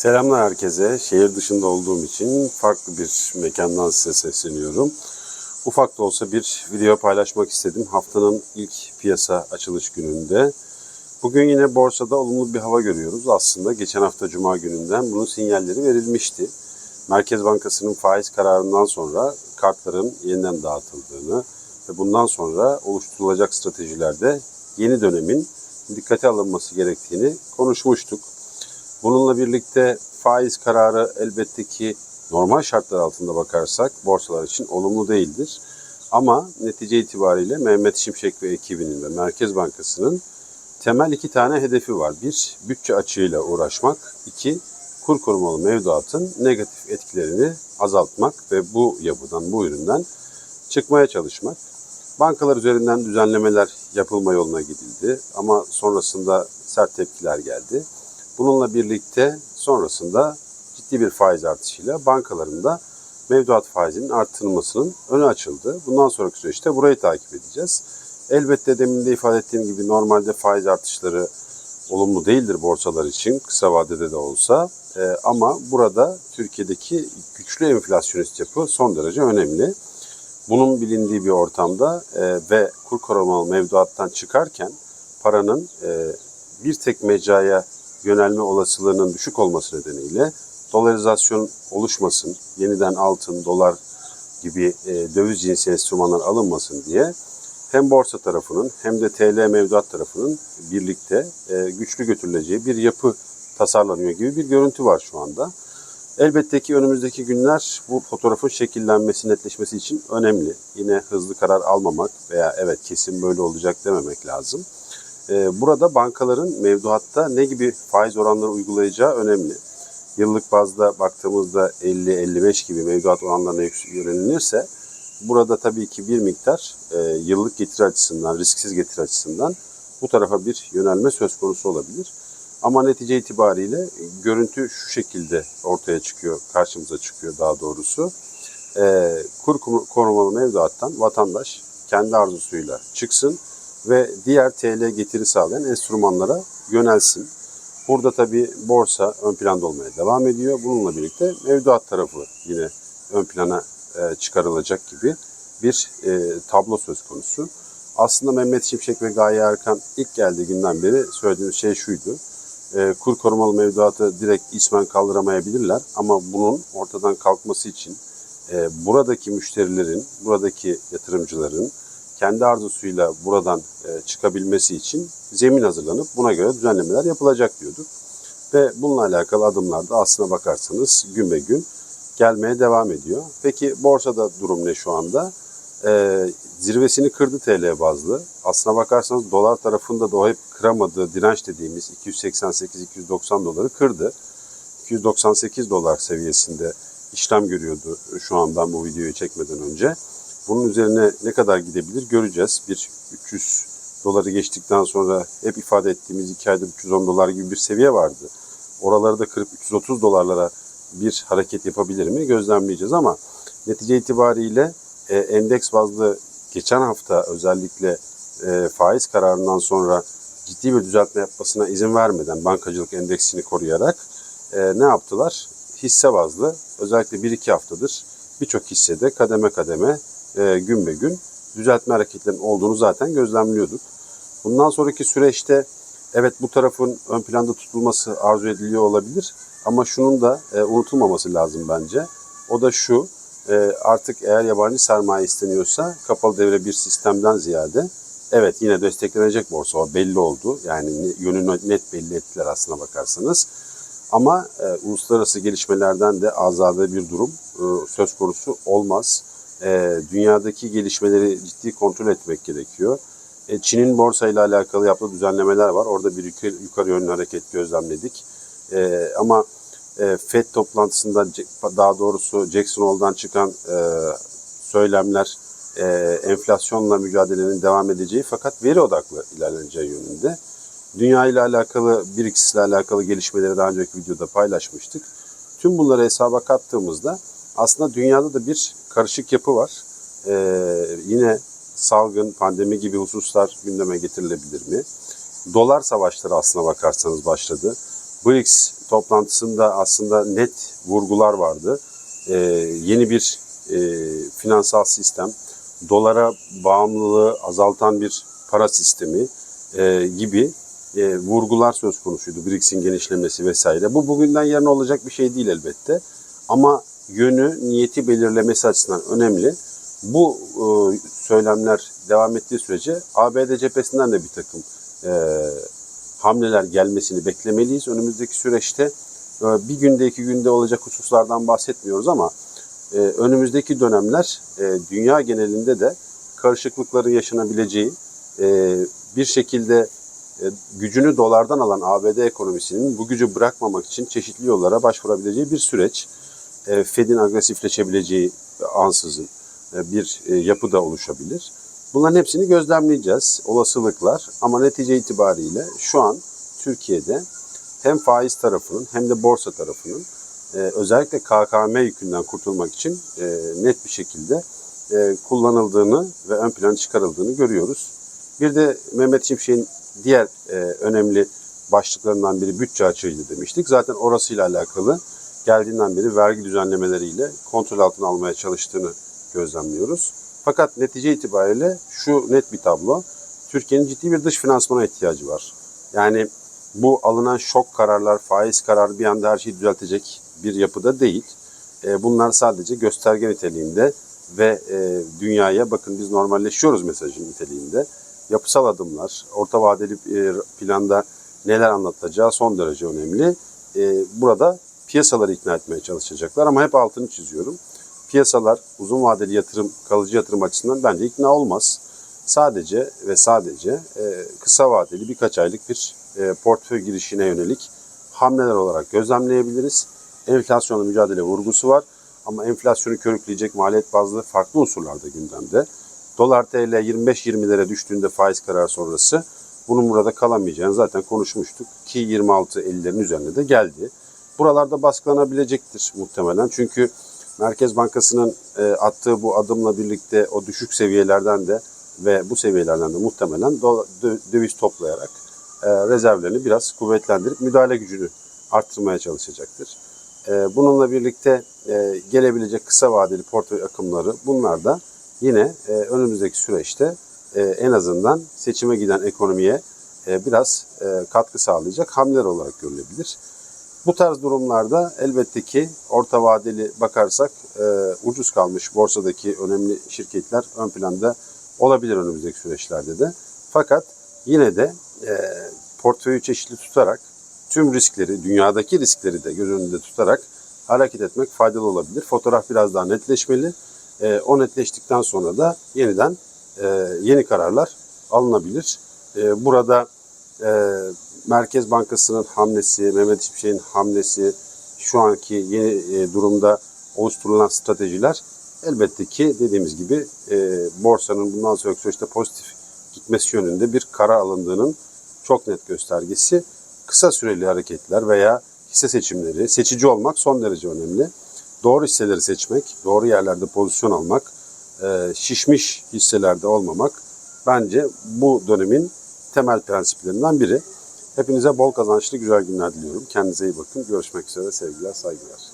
Selamlar herkese. Şehir dışında olduğum için farklı bir mekandan size sesleniyorum. Ufak da olsa bir video paylaşmak istedim. Haftanın ilk piyasa açılış gününde. Bugün yine borsada olumlu bir hava görüyoruz. Aslında geçen hafta Cuma gününden bunun sinyalleri verilmişti. Merkez Bankası'nın faiz kararından sonra kartların yeniden dağıtıldığını ve bundan sonra oluşturulacak stratejilerde yeni dönemin dikkate alınması gerektiğini konuşmuştuk. Bununla birlikte faiz kararı elbette ki normal şartlar altında bakarsak borsalar için olumlu değildir. Ama netice itibariyle Mehmet Şimşek ve ekibinin ve Merkez Bankası'nın temel iki tane hedefi var. Bir, bütçe açığıyla uğraşmak. iki kur korumalı mevduatın negatif etkilerini azaltmak ve bu yapıdan, bu üründen çıkmaya çalışmak. Bankalar üzerinden düzenlemeler yapılma yoluna gidildi ama sonrasında sert tepkiler geldi. Bununla birlikte sonrasında ciddi bir faiz artışıyla bankaların da mevduat faizinin artırılmasının önü açıldı. Bundan sonraki süreçte burayı takip edeceğiz. Elbette demin de ifade ettiğim gibi normalde faiz artışları olumlu değildir borsalar için kısa vadede de olsa. Ee, ama burada Türkiye'deki güçlü enflasyonist yapı son derece önemli. Bunun bilindiği bir ortamda e, ve kur korumalı mevduattan çıkarken paranın e, bir tek mecraya yönelme olasılığının düşük olması nedeniyle dolarizasyon oluşmasın, yeniden altın, dolar gibi e, döviz cinsi enstrümanlar alınmasın diye hem borsa tarafının hem de TL mevduat tarafının birlikte e, güçlü götürüleceği bir yapı tasarlanıyor gibi bir görüntü var şu anda. Elbette ki önümüzdeki günler bu fotoğrafın şekillenmesi, netleşmesi için önemli. Yine hızlı karar almamak veya evet kesin böyle olacak dememek lazım. Ee, Burada bankaların mevduatta ne gibi faiz oranları uygulayacağı önemli. Yıllık bazda baktığımızda 50-55 gibi mevduat oranlarına yönelinirse burada tabii ki bir miktar e, yıllık getiri açısından, risksiz getiri açısından bu tarafa bir yönelme söz konusu olabilir. Ama netice itibariyle görüntü şu şekilde ortaya çıkıyor, karşımıza çıkıyor daha doğrusu. E, kur korumalı mevduattan vatandaş kendi arzusuyla çıksın ve diğer TL getiri sağlayan enstrümanlara yönelsin. Burada tabi borsa ön planda olmaya devam ediyor. Bununla birlikte mevduat tarafı yine ön plana e, çıkarılacak gibi bir e, tablo söz konusu. Aslında Mehmet Şimşek ve Gaye Erkan ilk geldiği günden beri söylediğimiz şey şuydu. E, kur korumalı mevduatı direkt ismen kaldıramayabilirler ama bunun ortadan kalkması için buradaki müşterilerin, buradaki yatırımcıların kendi arzusuyla buradan e, çıkabilmesi için zemin hazırlanıp buna göre düzenlemeler yapılacak diyorduk. Ve bununla alakalı adımlar da aslına bakarsanız gün be gün gelmeye devam ediyor. Peki borsada durum ne şu anda? Ee, zirvesini kırdı TL bazlı. Aslına bakarsanız dolar tarafında da o hep kıramadığı direnç dediğimiz 288-290 doları kırdı. 298 dolar seviyesinde işlem görüyordu şu andan bu videoyu çekmeden önce. Bunun üzerine ne kadar gidebilir göreceğiz. Bir 300 doları geçtikten sonra hep ifade ettiğimiz 2 ayda 310 dolar gibi bir seviye vardı. Oraları da kırıp 330 dolarlara bir hareket yapabilir mi gözlemleyeceğiz ama netice itibariyle e, endeks bazlı geçen hafta özellikle e, faiz kararından sonra ciddi bir düzeltme yapmasına izin vermeden bankacılık endeksini koruyarak e, ne yaptılar? Hisse bazlı özellikle 1-2 haftadır birçok hissede kademe kademe e, gün be gün düzeltme hareketlerinin olduğunu zaten gözlemliyorduk. Bundan sonraki süreçte evet bu tarafın ön planda tutulması arzu ediliyor olabilir ama şunun da e, unutulmaması lazım bence. O da şu e, artık eğer yabancı sermaye isteniyorsa kapalı devre bir sistemden ziyade evet yine desteklenecek borsa o belli oldu. Yani yönünü net belli ettiler aslına bakarsanız. Ama e, uluslararası gelişmelerden de azade bir durum e, söz konusu olmaz e, dünyadaki gelişmeleri ciddi kontrol etmek gerekiyor. E, Çin'in borsayla alakalı yaptığı düzenlemeler var. Orada bir yukarı, yukarı yönlü hareket gözlemledik. E, ama e, FED toplantısında daha doğrusu Jackson Hole'dan çıkan e, söylemler e, enflasyonla mücadelenin devam edeceği fakat veri odaklı ilerleneceği yönünde. Dünya ile alakalı, bir ikisiyle alakalı gelişmeleri daha önceki videoda paylaşmıştık. Tüm bunları hesaba kattığımızda aslında dünyada da bir karışık yapı var. Ee, yine salgın, pandemi gibi hususlar gündeme getirilebilir mi? Dolar savaşları aslına bakarsanız başladı. BRICS toplantısında aslında net vurgular vardı. Ee, yeni bir e, finansal sistem, dolara bağımlılığı azaltan bir para sistemi e, gibi e, vurgular söz konusuydu. BRICS'in genişlemesi vesaire. Bu bugünden yarına olacak bir şey değil elbette. Ama yönü, niyeti belirlemesi açısından önemli. Bu e, söylemler devam ettiği sürece ABD cephesinden de bir takım e, hamleler gelmesini beklemeliyiz. Önümüzdeki süreçte e, bir günde iki günde olacak hususlardan bahsetmiyoruz ama e, önümüzdeki dönemler e, dünya genelinde de karışıklıkların yaşanabileceği e, bir şekilde e, gücünü dolardan alan ABD ekonomisinin bu gücü bırakmamak için çeşitli yollara başvurabileceği bir süreç. E, Fed'in agresifleşebileceği ansızın e, bir e, yapı da oluşabilir. Bunların hepsini gözlemleyeceğiz, olasılıklar. Ama netice itibariyle şu an Türkiye'de hem faiz tarafının hem de borsa tarafının özellikle KKM yükünden kurtulmak için net bir şekilde kullanıldığını ve ön plana çıkarıldığını görüyoruz. Bir de Mehmet Şimşek'in diğer önemli başlıklarından biri bütçe açığıydı demiştik. Zaten orasıyla alakalı geldiğinden beri vergi düzenlemeleriyle kontrol altına almaya çalıştığını gözlemliyoruz. Fakat netice itibariyle şu net bir tablo. Türkiye'nin ciddi bir dış finansmana ihtiyacı var. Yani bu alınan şok kararlar, faiz kararı bir anda her şeyi düzeltecek bir yapıda değil. E, bunlar sadece gösterge niteliğinde ve e, dünyaya bakın biz normalleşiyoruz mesajın niteliğinde. Yapısal adımlar, orta vadeli e, planda neler anlatacağı son derece önemli. Burada piyasaları ikna etmeye çalışacaklar ama hep altını çiziyorum. Piyasalar uzun vadeli yatırım, kalıcı yatırım açısından bence ikna olmaz. Sadece ve sadece e, kısa vadeli birkaç aylık bir e, portföy girişine yönelik hamleler olarak gözlemleyebiliriz. Enflasyonla mücadele vurgusu var ama enflasyonu körükleyecek maliyet bazlı farklı unsurlar da gündemde. Dolar TL 25-20'lere düştüğünde faiz kararı sonrası bunun burada kalamayacağını zaten konuşmuştuk ki 26-50'lerin üzerine de geldi. Buralarda baskılanabilecektir muhtemelen çünkü Merkez Bankası'nın e, attığı bu adımla birlikte o düşük seviyelerden de ve bu seviyelerden de muhtemelen döviz toplayarak e, rezervlerini biraz kuvvetlendirip müdahale gücünü arttırmaya çalışacaktır. E, bununla birlikte gelebilecek kısa vadeli portföy akımları bunlar da yine önümüzdeki süreçte en azından seçime giden ekonomiye biraz katkı sağlayacak hamleler olarak görülebilir. Bu tarz durumlarda elbette ki orta vadeli bakarsak e, ucuz kalmış borsadaki önemli şirketler ön planda olabilir önümüzdeki süreçlerde de. Fakat yine de e, portföyü çeşitli tutarak tüm riskleri, dünyadaki riskleri de göz önünde tutarak hareket etmek faydalı olabilir. Fotoğraf biraz daha netleşmeli. E, o netleştikten sonra da yeniden e, yeni kararlar alınabilir. E, burada e, Merkez Bankası'nın hamlesi, Mehmet Şimşek'in hamlesi, şu anki yeni e, durumda oluşturulan stratejiler elbette ki dediğimiz gibi e, borsanın bundan sonraki süreçte pozitif gitmesi yönünde bir karar alındığının çok net göstergesi. Kısa süreli hareketler veya hisse seçimleri, seçici olmak son derece önemli. Doğru hisseleri seçmek, doğru yerlerde pozisyon almak, e, şişmiş hisselerde olmamak bence bu dönemin temel prensiplerinden biri. Hepinize bol kazançlı güzel günler diliyorum. Kendinize iyi bakın. Görüşmek üzere sevgiler, saygılar.